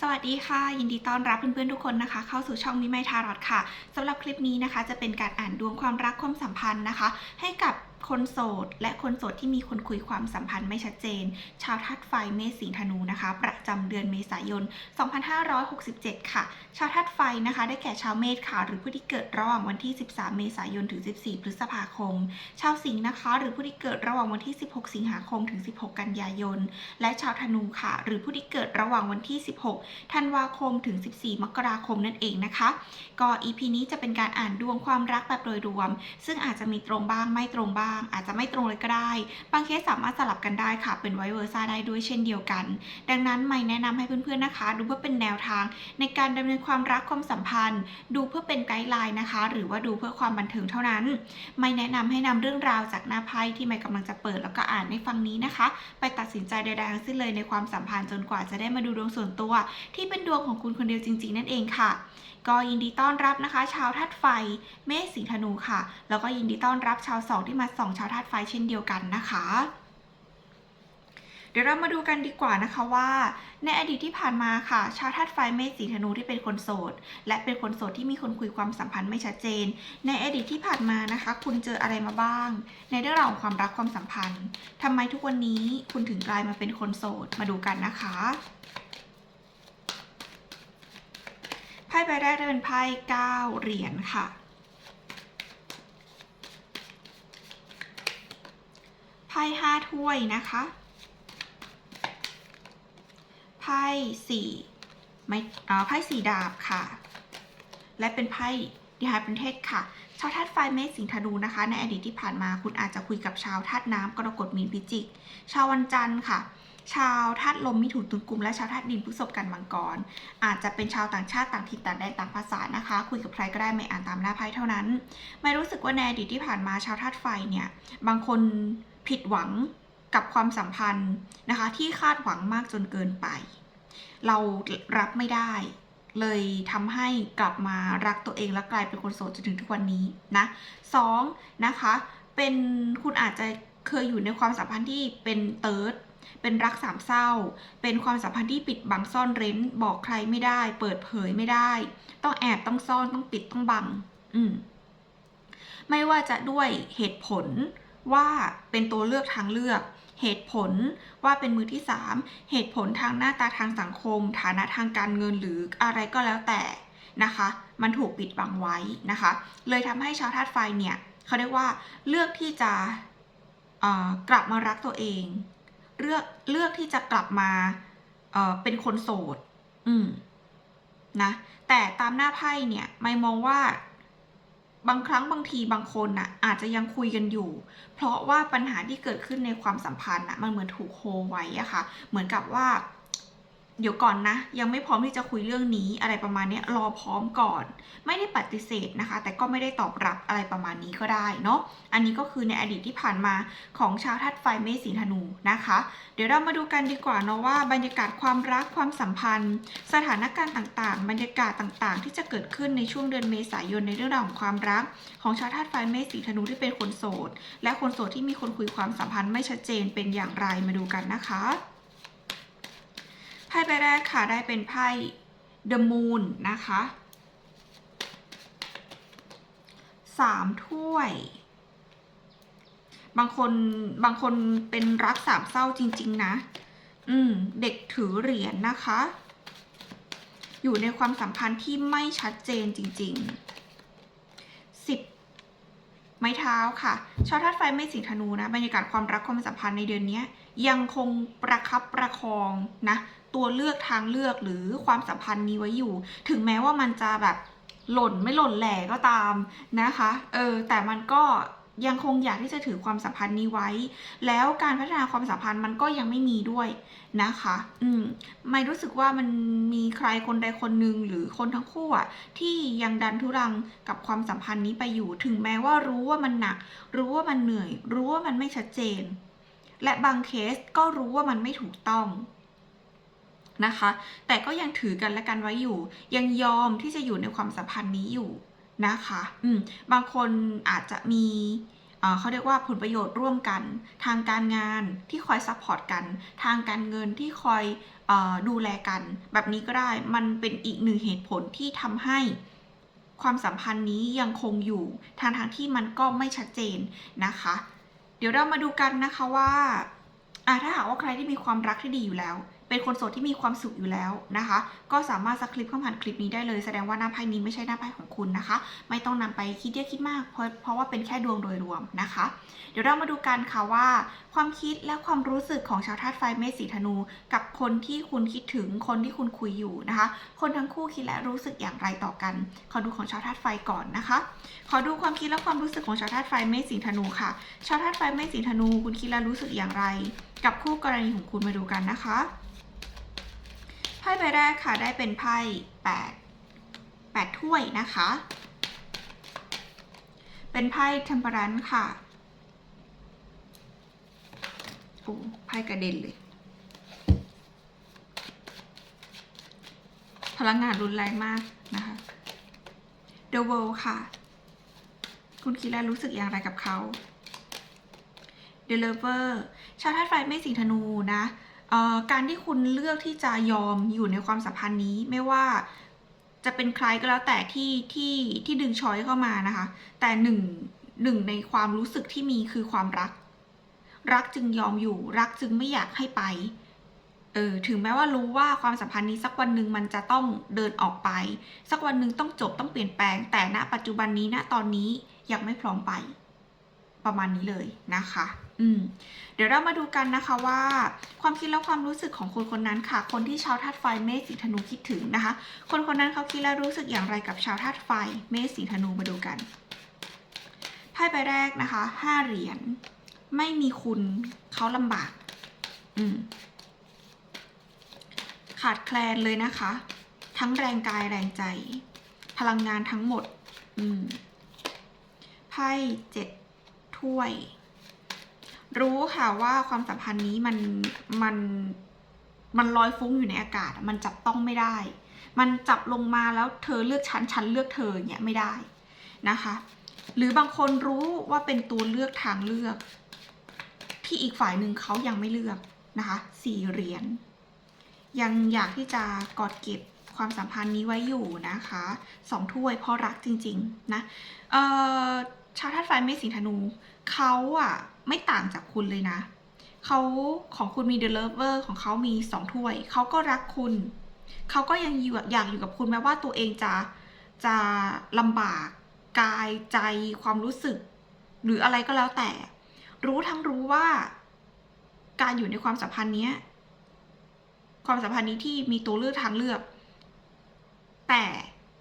สวัสดีค่ะ ยินดีต้อนรับเพื่อนๆทุกคนนะคะ เข้าสู่ช่องมิไมทารอดค่ะสำหรับคลิปนี้นะคะ จะเป็นการอ่านดวงความรักความสัมพันธ์นะคะ ให้กับ คนโสด และคนโสดที่มีคนคุยความสัมพันธ์ไม่ชัดเจน ชาวธาตุไฟเมษสิงห์ธนูนะคะ ประจำเดือนเมษายน 2567 ค่ะ ชาวธาตุไฟนะคะ ได้แก่ชาวเมษค่ะ หรือผู้ที่เกิดระหว่างวันที่ 13 เมษายนถึง 14 พฤษภาคม ชาวสิงห์นะคะ หรือผู้ที่เกิดระหว่างวันที่ 16 สิงหาคมถึง 16 กันยายน และชาวธนูค่ะ หรือผู้ที่เกิดระหว่างวันที่ 16 ธันวาคมถึง 14 มกราคมนั่นเองนะคะ ก็ EP นี้จะเป็นการอ่านดวงความรักแบบโดยรวม ซึ่งอาจจะมีตรงบ้างไม่ตรงบ้างอาจจะไม่ตรงเลยก็ได้ บางเคสสามารถสลับกันได้ค่ะ เป็นไวเวอร์ซ่าได้ด้วยเช่นเดียวกัน ดังนั้นไม่แนะนำให้เพื่อนๆนะคะ ดูเพื่อเป็นแนวทาง ในการดำเนินความรักความสัมพันธ์ ดูเพื่อเป็นไกด์ไลน์นะคะ หรือว่าดูเพื่อความบันเทิงเท่านั้น ไม่แนะนำให้นำเรื่องราวจากหน้าไพ่ที่ไม่กำลังจะเปิดแล้วก็อ่านในฟังนี้นะคะ ไปตัดสินใจใดๆทั้งสิ้นเลยในความสัมพันธ์จนกว่าจะได้มาดูดวงส่วนตัว ที่เป็นดวงของคุณคนเดียวจริง ๆ นั่นเองค่ะก็ยินดีต้อนรับนะคะ ชาวธาตุไฟ เมษสิงธนูค่ะ แล้วก็ยินดีต้อนรับชาวสองที่มาสองชาวธาตุไฟเช่นเดียวกันนะคะ เดี๋ยวเรามาดูกันดีกว่านะคะว่า ในอดีตที่ผ่านมาค่ะ ชาวธาตุไฟเมษสิงห์ธนูที่เป็นคนโสด และเป็นคนโสดที่มีคนคุยความสัมพันธ์ไม่ชัดเจน ในอดีตที่ผ่านมานะคะ คุณเจออะไรมาบ้าง ในเรื่องราวของความรักความสัมพันธ์ทำไมทุกวันนี้คุณถึงกลายมาเป็นคนโสดมาดูกันนะคะไพ่ใบแรกจะเป็นไพ่เก้าเหรียญค่ะ ไพ่ห้าถ้วยนะคะ ไพ่สี่ไม่อ่าไพ่สี่ดาบค่ะ และเป็นไพ่ดิฮาเป็นเทศค่ะ ชาวธาตุไฟเมษสิงธนูนะคะ ในอดีตที่ผ่านมาคุณอาจจะคุยกับชาวธาตุน้ำกรกฎมีนพิจิก ชาววันจันทร์ค่ะชาวธาตุลมมิถุนตุลกุมและชาวธาตุดินพฤษภกันมังกร อาจจะเป็นชาวต่างชาติต่างถิ่นต่างแดนต่างภาษานะคะ คุยกับใครก็ได้ไม่อ่านตามหน้าไพ่เท่านั้น ไม่รู้สึกว่าในอดีตที่ผ่านมาชาวธาตุไฟเนี่ย บางคน ผิดหวังกับความสัมพันธ์นะคะ ที่คาดหวังมากจนเกินไป เรารับไม่ได้ เลยทำให้กลับมารักตัวเองและกลายเป็นคนโสดจนถึงทุกวันนี้นะสองนะคะ เป็นคุณอาจจะเคยอยู่ในความสัมพันธ์ที่เป็นเติร์ดเป็นรักสามเศร้า เป็นความสัมพันธ์ที่ปิดบังซ่อนเร้น บอกใครไม่ได้ เปิดเผยไม่ได้ ต้องแอบต้องซ่อนต้องปิดต้องบัง อืมไม่ว่าจะด้วยเหตุผล ว่าเป็นตัวเลือกทางเลือก เหตุผลว่าเป็นมือที่ 3 เหตุผลทางหน้าตาทางสังคม ฐานะทางการเงินหรืออะไรก็แล้วแต่นะคะ มันถูกปิดบังไว้นะคะ เลยทำให้ชาวธาตุไฟเนี่ยเขาเรียกว่าเลือกที่จะกลับมารักตัวเองเลือกเลือกที่จะกลับมาเเป็นคนโสด อืมนะ แต่ตามหน้าไพ่เนี่ย ไม่มองว่า บางครั้งบางทีบางคนน่ะอาจจะยังคุยกันอยู่ เพราะว่าปัญหาที่เกิดขึ้นในความสัมพันธ์น่ะมันเหมือนถูกโฮไว้อะค่ะ เหมือนกับว่า เดี๋ยวก่อนนะ ยังไม่พร้อมที่จะคุยเรื่องนี้อะไรประมาณนี้รอพร้อมก่อน ไม่ได้ปฏิเสธนะคะ แต่ก็ไม่ได้ตอบรับอะไรประมาณนี้ก็ได้เนาะอันนี้ก็คือในอดีตที่ผ่านมาของชาวธาตุไฟเมษสิงห์ธนูนะคะ เดี๋ยวเรามาดูกันดีกว่าเนาะว่าบรรยากาศความรักความสัมพันธ์ สถานการณ์ต่างๆ บรรยากาศต่างๆ ที่จะเกิดขึ้นในช่วงเดือนเมษายนในเรื่องราวของความรัก ของชาวธาตุไฟเมษสิงห์ธนูที่เป็นคนโสด และคนโสดที่มีคนคุยความสัมพันธ์ไม่ชัดเจนเป็นอย่างไรมาดูกันนะคะ ไพ่ใบแรกค่ะได้เป็นไพ่ The Moon นะคะสามถ้วย บางคนบางคนเป็นรักสามเศร้าจริง ๆ นะ อืม เด็กถือเหรียญนะคะ อยู่ในความสัมพันธ์ที่ไม่ชัดเจนจริง ๆสิบไม้เท้าค่ะ ชาวธาตุไฟไม่สิงธนูนะ บรรยากาศความรักความสัมพันธ์ในเดือนนี้ยังคงประคับประคองนะตัวเลือกทางเลือกหรือความสัมพันธ์นี้ไว้อยู่ ถึงแม้ว่ามันจะแบบหล่นไม่หล่นแหล่ก็ตามนะคะเออแต่มันก็ยังคงอยากที่จะถือความสัมพันธ์นี้ไว้ แล้วการพัฒนาความสัมพันธ์มันก็ยังไม่มีด้วยนะคะ อืม ไม่รู้สึกว่ามันมีใครคนใดคนหนึ่งหรือคนทั้งคู่อะที่ยังดันทุรังกับความสัมพันธ์นี้ไปอยู่ ถึงแม้ว่ารู้ว่ามันหนัก รู้ว่ามันเหนื่อย รู้ว่ามันไม่ชัดเจน และบางเคสก็รู้ว่ามันไม่ถูกต้องนะคะ แต่ก็ยังถือกันและกันไว้อยู่ ยังยอมที่จะอยู่ในความสัมพันธ์นี้อยู่นะคะ อืม บางคนอาจจะมีเขาเรียกว่าผลประโยชน์ร่วมกัน ทางการงานที่คอยซัพพอร์ตกัน ทางการเงินที่คอยอดูแลกัน แบบนี้ก็ได้ มันเป็นอีกหนึ่งเหตุผลที่ทำให้ความสัมพันธ์นี้ยังคงอยู่ทางทางๆที่มันก็ไม่ชัดเจนนะคะ เดี๋ยวเรามาดูกันนะคะว่าอะถ้าหากว่าใครที่มีความรักที่ดีอยู่แล้ว เป็นคนโสดที่มีความสุขอยู่แล้วนะคะ ก็สามารถสคริปเข้าผ่านคลิปนี้ได้เลยแสดงว่าหน้าไพ่นี้ไม่ใช่หน้าไพ่ของคุณนะคะ ไม่ต้องนำไปคิดเยอะคิดมากเพราะเพราะว่าเป็นแค่ดวงโดยรวมนะคะ เดี๋ยวเรามาดูกันค่ะว่า ความคิดและความรู้สึกของชาวธาตุไฟเมษสีธนู กับคนที่คุณคิดถึงคนที่คุณคุยอยู่นะคะ คนทั้งคู่คิดและรู้สึกอย่างไรต่อกัน ขอดูของชาวธาตุไฟก่อนนะคะ ขอดูความคิดและความรู้สึกของชาวธาตุไฟเมษสีธนูค่ะ ชาวธาตุไฟเมษสีธนู คุณคิดและรู้สึกอย่างไร กับคู่กรณีของคุณมาดูกันนะคะ พ่ใบแรกค่ะได้เป็นไพ่แปดแปดถ้วยนะคะ เป็นไพ่ temperance ค่ะโอ้ไพ่กระเด็นเลย พลังงานรุนแรงมากนะคะ The World ค่ะ คุณคิดและรู้สึกอย่างไรกับเขา The Lover ชาวธาตุไฟไม่สิงธนูนะ การที่คุณเลือกที่จะยอมอยู่ในความสัมพันธ์นี้ไม่ว่าจะเป็นใครก็แล้วแต่ที่ที่ที่ดึงช้อยเข้ามานะคะ แต่หนึ่งหนึ่งในความรู้สึกที่มีคือความรัก รักจึงยอมอยู่ รักจึงไม่อยากให้ไปเออถึงแม้ว่ารู้ว่าความสัมพันธ์นี้สักวันหนึ่งมันจะต้องเดินออกไป สักวันหนึ่งต้องจบต้องเปลี่ยนแปลง แต่ณปัจจุบันนี้ณตอนนี้ยังไม่พร้อมไป ประมาณนี้เลยนะคะ อืมเดี๋ยวเรามาดูกันนะคะว่า ความคิดและความรู้สึกของคนคนนั้นค่ะ คนที่ชาวธาตุไฟเมษสีธนูคิดถึงนะคะ คนคนนั้นเขาคิดและรู้สึกอย่างไรกับชาวธาตุไฟเมษสีธนูมาดูกันไพ่ใบแรกนะคะห้าเหรียญไม่มีคุณเขาลำบาก อืมขาดแคลนเลยนะคะ ทั้งแรงกายแรงใจ พลังงานทั้งหมด อืมไพ่เจ็ดถ้วย รู้ค่ะว่าความสัมพันธ์นี้มันมันมันลอยฟุ้งอยู่ในอากาศ มันจับต้องไม่ได้ มันจับลงมาแล้วเธอเลือกฉันฉันเลือกเธออย่างเงี้ยไม่ได้นะคะ หรือบางคนรู้ว่าเป็นตัวเลือกทางเลือก ที่อีกฝ่ายหนึ่งเขายังไม่เลือกนะคะสี่เหรียญยังอยากที่จะกอดเก็บความสัมพันธ์นี้ไว้อยู่นะคะสองถ้วยเพราะรักจริง ๆ นะเอ่อ ชาวธาตุไฟไม่สิงธนูเขาอะไม่ต่างจากคุณเลยนะเขาของคุณมี The Lover ของเขามีสองถ้วยเขาก็รักคุณเขาก็ยังอยู่อยากอยู่กับคุณแม้ว่าตัวเองจะจะลำบากกายใจความรู้สึก หรืออะไรก็แล้วแต่ รู้ทั้งรู้ว่า การอยู่ในความสัมพันธ์นี้ความสัมพันธ์นี้ที่มีตัวเลือกทางเลือก แต่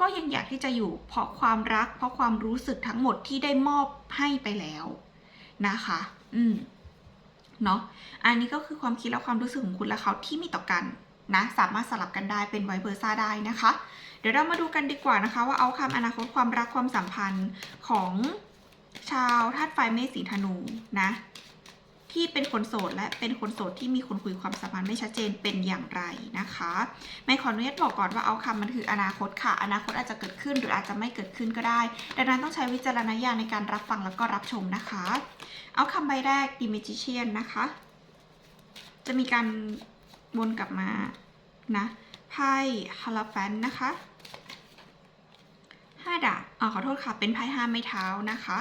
ก็ยังอยากที่จะอยู่ เพราะความรัก เพราะความรู้สึกทั้งหมดที่ได้มอบให้ไปแล้วนะคะ อืม เนาะ อันนี้ก็คือความคิดและความรู้สึกของคุณและเขาที่มีต่อกันนะ สามารถสลับกันได้เป็นไวเบอร์ซ่าได้นะคะ เดี๋ยวเรามาดูกันดีกว่านะคะ ว่าเอาคำอนาคตความรักความสัมพันธ์ของชาวธาตุไฟเมษสีธนูนะ ที่เป็นคนโสดและเป็นคนโสดที่มีคนคุยความสัมพันธ์ไม่ชัดเจนเป็นอย่างไรนะคะไม่ขออนุญาตบอกก่อนว่าเอาคำมันคืออนาคตค่ะ อนาคตอาจจะเกิดขึ้นหรืออาจจะไม่เกิดขึ้นก็ได้ ดังนั้นต้องใช้วิจารณญาณในการรับฟังแล้วก็รับชมนะคะ เอาคำใบแรก The Magician นะคะ จะมีการวนกลับมานะไพ่ฮาราแฟนนะคะห้าดาบอ่าขอโทษค่ะ เป็นไพ่ห้าไม้เท้านะคะ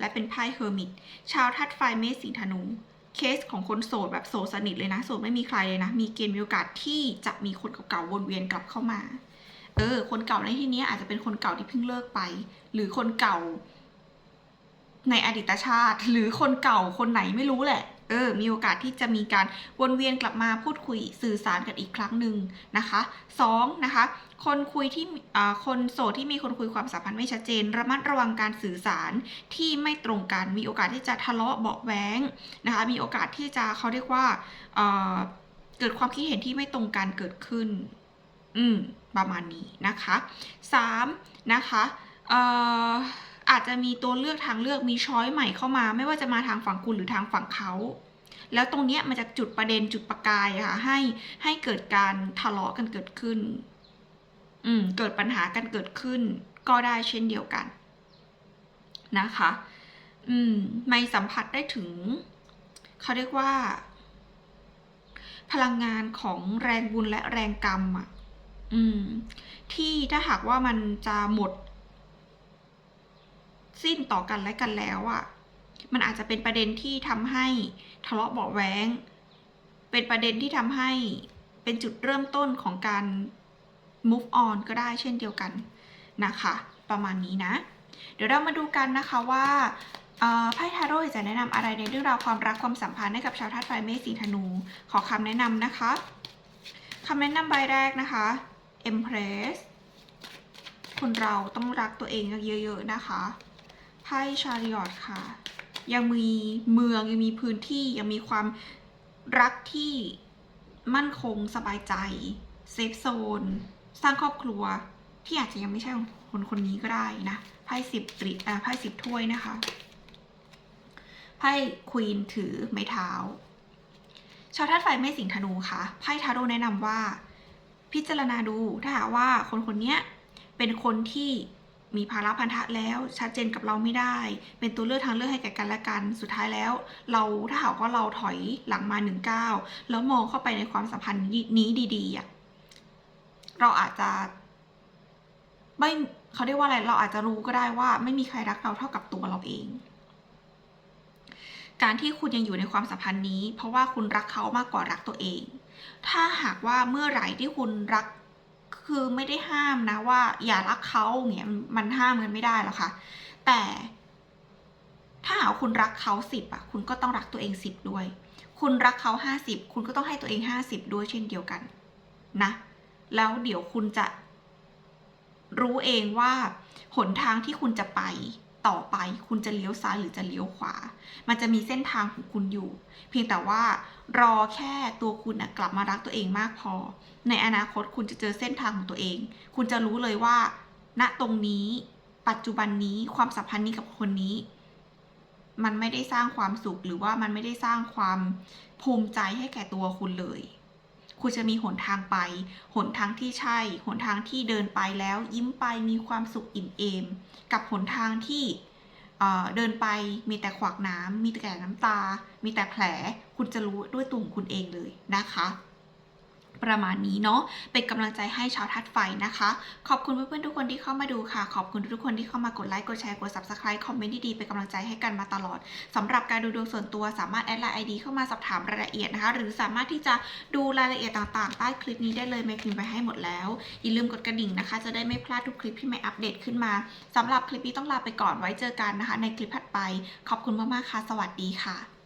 และเป็นไพ่เฮอร์มิต ชาวทัดไฟเมษสีธนู เคสของคนโสดแบบโสดสนิทเลยนะ โสดไม่มีใครเลยนะ มีเกณฑ์มีโอกาสที่จะมีคนเก่าๆวนเวียนกลับเข้ามา เออ คนเก่าในที่นี้อาจจะเป็นคนเก่าที่เพิ่งเลิกไป หรือคนเก่า ในอดีตชาติ หรือคนเก่าคนไหนไม่รู้แหละ เออ มีโอกาสที่จะมีการวนเวียนกลับมาพูดคุยสื่อสารกันอีกครั้งหนึ่งนะคะสองนะคะ คนคุยที่คนโสดที่มีคนคุยความสัมพันธ์ไม่ชัดเจน ระมัดระวังการสื่อสารที่ไม่ตรงกัน มีโอกาสที่จะทะเลาะเบาะแว้งนะคะ มีโอกาสที่จะเขาเรียกว่าเกิดความคิดเห็นที่ไม่ตรงกันเกิดขึ้น อืม ประมาณนี้นะคะสามนะคะอาจจะมีตัวเลือกทางเลือกมีช้อยใหม่เข้ามา ไม่ว่าจะมาทางฝั่งคุณหรือทางฝั่งเขาแล้วตรงเนี้ยมันจะจุดประเด็นจุดประกายค่ะให้ให้เกิดการทะเลาะกันเกิดขึ้น อืมเกิดปัญหากันเกิดขึ้นก็ได้เช่นเดียวกัน นะคะ อืมไม่สัมผัสได้ถึง เขาเรียกว่า พลังงานของแรงบุญและแรงกรรมอะ อืม ที่ถ้าหากว่ามันจะหมด สิ้นต่อกันและกันแล้วอะ มันอาจจะเป็นประเด็นที่ทำให้ทะเลาะเบาะแว้งเป็นประเด็นที่ทำให้เป็นจุดเริ่มต้นของการ move on ก็ได้เช่นเดียวกันนะคะ ประมาณนี้นะ เดี๋ยวเรามาดูกันนะคะว่าไพ่ทาโร่จะแนะนำอะไรในเรื่องราวความรักความสัมพันธ์ให้กับชาวธาตุไฟเมษสิงห์ธนู ขอคำแนะนำนะคะคำแนะนำใบแรกนะคะ Empress คนเราต้องรักตัวเองเยอะๆนะคะไพ่ชาริอตค่ะ ยังมีเมืองยังมีพื้นที่ยังมีความรักที่มั่นคงสบายใจเซฟโซน สร้างครอบครัวที่อาจจะยังไม่ใช่ของคนคนนี้ก็ได้นะไพ่สิบตรีอ่าไพ่สิบถ้วยนะคะไพ่ควีนถือไม้เท้า ชาวธาตุไฟไม่สิงธนูค่ะไพ่ทาโร่แนะนำว่า พิจารณาดูถ้าหากว่าคนคนเนี้ยเป็นคนที่มีภาระพันธะแล้วชัดเจนกับเราไม่ได้ เป็นตัวเลือกทางเลือกให้แก่กันและกัน สุดท้ายแล้ว เราถ้าหากว่าเราถอยหลังมาหนึ่งก้าวแล้วมองเข้าไปในความสัมพันธ์นี้ดีๆอะ เราอาจจะไม่เขาเรียกว่าอะไร เราอาจจะรู้ก็ได้ว่า ไม่มีใครรักเราเท่ากับตัวเราเอง การที่คุณยังอยู่ในความสัมพันธ์นี้ เพราะว่าคุณรักเขามากกว่ารักตัวเอง ถ้าหากว่าเมื่อไหร่ที่คุณรักคือไม่ได้ห้ามนะว่า อย่ารักเขาเนี่ยมันห้ามกันไม่ได้หรอกค่ะ แต่ถ้าหากคุณรักเขาสิบอะ คุณก็ต้องรักตัวเองสิบด้วย คุณรักเขาห้าสิบคุณก็ต้องให้ตัวเองห้าสิบด้วยเช่นเดียวกัน นะ แล้วเดี๋ยวคุณจะรู้เองว่าหนทางที่คุณจะไปต่อไปคุณจะเลี้ยวซ้ายหรือจะเลี้ยวขวา มันจะมีเส้นทางของคุณอยู่ เพียงแต่ว่ารอแค่ตัวคุณนะกลับมารักตัวเองมากพอ ในอนาคตคุณจะเจอเส้นทางของตัวเอง คุณจะรู้เลยว่า ณตรงนี้ ปัจจุบันนี้ความสัมพันธ์นี้กับคนนี้ มันไม่ได้สร้างความสุขหรือว่ามันไม่ได้สร้างความภูมิใจให้แก่ตัวคุณเลย คุณจะมีหนทางไป หนทางที่ใช่ หนทางที่เดินไปแล้ว ยิ้มไปมีความสุขอิ่มเอม กับหนทางที่เดินไปมีแต่ขวากน้ำมีแต่น้ำตา มีแต่แผล คุณจะรู้ด้วยตัวของคุณเองเลยนะคะ ประมาณนี้เนาะเป็นกำลังใจให้ชาวทัดไฟนะคะ ขอบคุณเพื่อนๆทุกคนที่เข้ามาดูค่ะ ขอบคุณทุกคนที่เข้ามากดไลค์กดแชร์กด subscribe คอมเมนต์ดีๆเป็นกำลังใจให้กันมาตลอดสำหรับการดูดวงส่วนตัวสามารถแอดไลน์ไอดีเข้ามาสอบถามรายละเอียดนะคะ หรือสามารถที่จะดูรายละเอียดต่างๆ ใต้คลิปนี้ได้เลยไม่พิมพ์ไปให้หมดแล้วอย่าลืมกดกระดิ่งนะคะ จะได้ไม่พลาดทุกคลิปที่ไม่อัปเดตขึ้นมาสำหรับคลิปนี้ต้องลาไปก่อนไว้เจอกันนะคะ ในคลิปถัดไป ขอบคุณมากๆค่ะ สวัสดีค่ะ